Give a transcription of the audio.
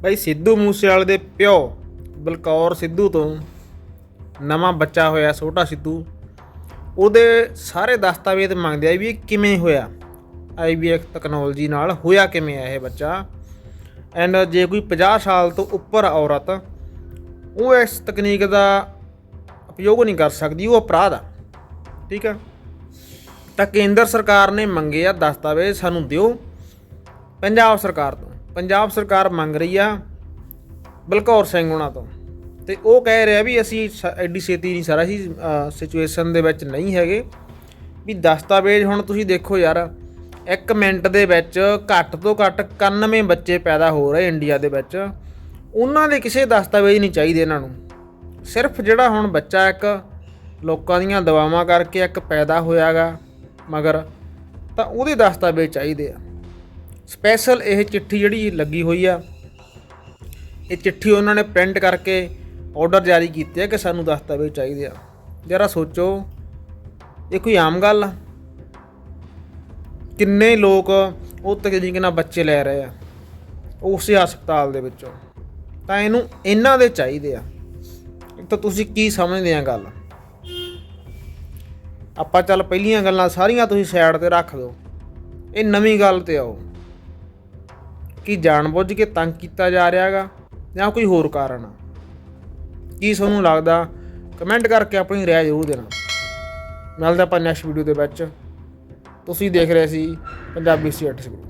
ਬਈ ਸਿੱਧੂ ਮੂਸੇਵਾਲੇ ਦੇ ਪਿਓ ਬਲਕੌਰ ਸਿੱਧੂ ਤੋਂ ਨਵਾਂ ਬੱਚਾ ਹੋਇਆ, ਛੋਟਾ ਸਿੱਧੂ। ਉਹਦੇ ਸਾਰੇ ਦਸਤਾਵੇਜ਼ ਮੰਗਦੇ ਆ ਵੀ ਇਹ ਕਿਵੇਂ ਹੋਇਆ? ਆਈਵੀਐਫ ਟੈਕਨੋਲੋਜੀ ਨਾਲ ਹੋਇਆ ਕਿਵੇਂ ਆ ਇਹ ਬੱਚਾ? ਐਂਡ ਜੇ ਕੋਈ 50 ਸਾਲ ਤੋਂ ਉੱਪਰ ਔਰਤ, ਉਹ ਇਸ ਤਕਨੀਕ ਦਾ ਉਪਯੋਗ ਨਹੀਂ ਕਰ ਸਕਦੀ, ਉਹ ਅਪਰਾਧ ਆ। ਠੀਕ ਆ? ਤਾਂ ਕੇਂਦਰ ਸਰਕਾਰ ਨੇ ਮੰਗੇ ਆ ਦਸਤਾਵੇਜ਼ ਸਾਨੂੰ ਦਿਓ, ਪੰਜਾਬ ਸਰਕਾਰ ਤੋਂ। ਪੰਜਾਬ ਸਰਕਾਰ ਮੰਗ ਰਹੀ ਆ ਬਲਕੌਰ ਸਿੰਘ ਉਹਨਾਂ ਤੋਂ। ਤੇ ਉਹ ਕਹਿ ਰਿਹਾ ਵੀ ਅਸੀਂ ਸ- ਐਡੀ ਛੇਤੀ ਨਹੀਂ ਸਾਰਾ ਸੀ ਸਿਚੁਏਸ਼ਨ ਦੇ ਵਿੱਚ ਨਹੀਂ ਹੈਗੇ। ਵੀ ਦਸਤਾਵੇਜ਼ ਹੁਣ ਤੁਸੀਂ ਦੇਖੋ ਯਾਰ, ਇੱਕ ਮਿੰਟ ਦੇ ਵਿੱਚ ਘੱਟ ਤੋਂ ਘੱਟ 91 ਬੱਚੇ ਪੈਦਾ ਹੋ ਰਹੇ ਇੰਡੀਆ ਦੇ ਵਿੱਚ। ਉਹਨਾਂ ਦੇ ਕਿਸੇ ਦਸਤਾਵੇਜ਼ ਨਹੀਂ ਚਾਹੀਦੇ ਇਹਨਾਂ ਨੂੰ। ਸਿਰਫ ਜਿਹੜਾ ਹੁਣ ਬੱਚਾ ਇੱਕ ਲੋਕਾਂ ਦੀਆਂ ਦਵਾਵਾਂ ਕਰਕੇ ਇੱਕ ਪੈਦਾ ਹੋਇਆਗਾ, ਮਗਰ ਤਾਂ ਉਹਦੇ ਦਸਤਾਵੇਜ਼ ਚਾਹੀਦੇ ਆ। ਸਪੈਸ਼ਲ ਇਹ ਚਿੱਠੀ ਜਿਹੜੀ ਲੱਗੀ ਹੋਈ ਆ, ਇਹ ਚਿੱਠੀ ਉਹਨਾਂ ਨੇ ਪ੍ਰਿੰਟ ਕਰਕੇ ਆਰਡਰ ਜਾਰੀ ਕੀਤੇ ਆ ਕਿ ਸਾਨੂੰ ਦਸਤਾਵੇਜ਼ ਚਾਹੀਦੇ ਆ। ਜਰਾ ਸੋਚੋ, ਇਹ ਕੋਈ ਆਮ ਗੱਲ ਆ? ਕਿੰਨੇ ਲੋਕ ਉਹ ਤਕਨੀਕ ਨਾਲ ਬੱਚੇ ਲੈ ਰਹੇ ਆ, ਉਸੇ ਹਸਪਤਾਲ ਦੇ ਵਿੱਚੋਂ। ਤਾਂ ਇਹਨੂੰ ਇਹਨਾਂ ਦੇ ਚਾਹੀਦੇ ਆ। ਤਾਂ ਤੁਸੀਂ ਕੀ ਸਮਝਦੇ ਆ ਗੱਲ? ਆਪਾਂ ਚੱਲ ਪਹਿਲੀਆਂ ਗੱਲਾਂ ਸਾਰੀਆਂ ਤੁਸੀਂ ਸਾਈਡ ਤੇ ਰੱਖ ਦਿਓ। ਇਹ ਨਵੀਂ ਗੱਲ ਤੇ ਆਓ। ਕੀ ਜਾਣਬੁੱਝ ਕੇ ਤੰਗ ਕੀਤਾ ਜਾ ਰਿਹਾਗਾ ਜਾਂ ਕੋਈ ਹੋਰ ਕਾਰਨ ਆ? ਕੀ ਤੁਹਾਨੂੰ ਲੱਗਦਾ? ਕਮੈਂਟ ਕਰਕੇ ਆਪਣੀ ਰਾਏ ਜ਼ਰੂਰ ਦੇਣਾ। ਮਿਲਦੇ ਆਪਾਂ ਨੈਕਸਟ ਵੀਡੀਓ ਦੇ ਵਿੱਚ। ਤੁਸੀਂ ਦੇਖ ਰਹੇ ਸੀ ਪੰਜਾਬੀ ਸੀ ਗਰੁੱਪ